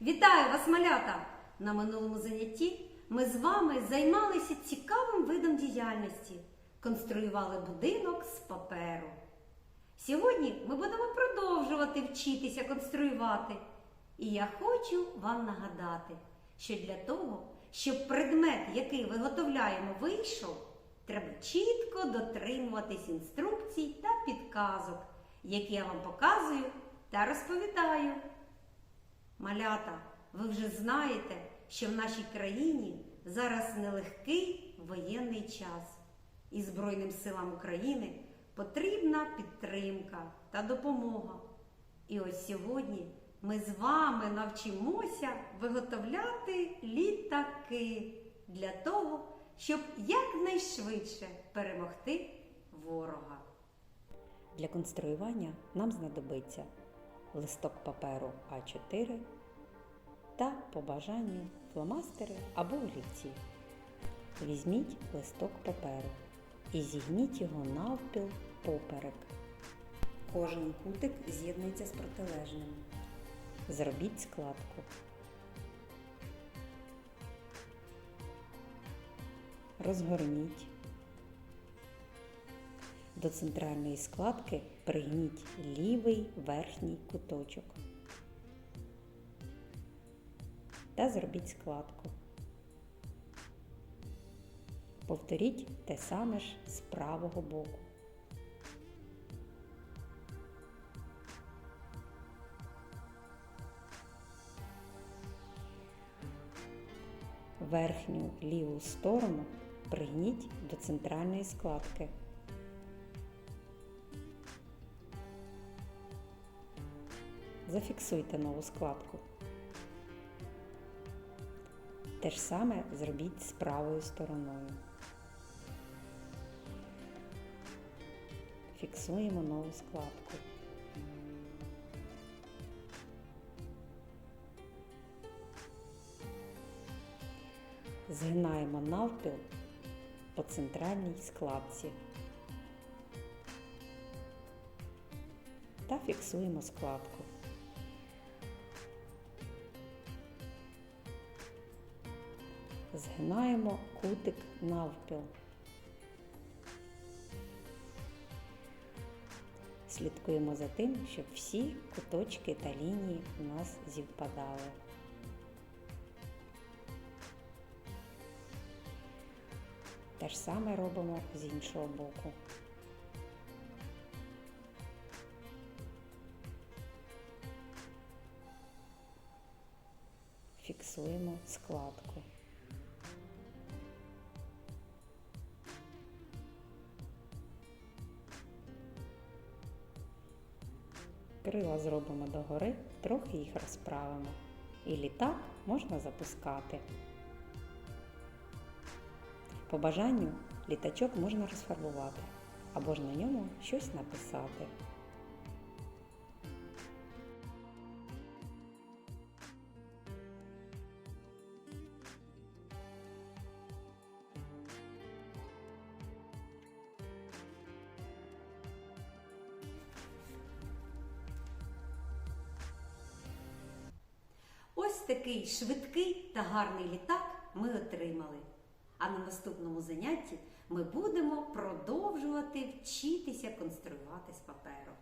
Вітаю вас, малята! На минулому занятті ми з вами займалися цікавим видом діяльності, конструювали будинок з паперу. Сьогодні ми будемо продовжувати вчитися конструювати. І я хочу вам нагадати, що для того, щоб предмет, який виготовляємо, вийшов, треба чітко дотримуватись інструкцій та підказок, які я вам показую та розповідаю. Малята, ви вже знаєте, що в нашій країні зараз нелегкий воєнний час, і Збройним силам України потрібна підтримка та допомога. І ось сьогодні ми з вами навчимося виготовляти літаки для того, щоб якнайшвидше перемогти ворога. Для конструювання нам знадобиться листок паперу А4 та по бажанню фломастери або олівці. Візьміть листок паперу і зігніть його навпіл поперек. Кожен кутик з'єднується з протилежним. Зробіть складку. Розгорніть. До центральної складки пригніть лівий верхній куточок та зробіть складку. Повторіть те саме ж з правого боку. Верхню ліву сторону пригніть до центральної складки. Зафіксуйте нову складку. Те ж саме зробіть з правою стороною. Фіксуємо нову складку. Згинаємо навпіл по центральній складці та фіксуємо складку. Згинаємо кутик навпіл. Слідкуємо за тим, щоб всі куточки та лінії у нас зівпадали. Те ж саме робимо з іншого боку. Фіксуємо складку. Крила зробимо догори, трохи їх розправимо. І літак можна запускати. По бажанню літачок можна розфарбувати або ж на ньому щось написати. Такий швидкий та гарний літак ми отримали. А на наступному занятті ми будемо продовжувати вчитися конструювати з паперу.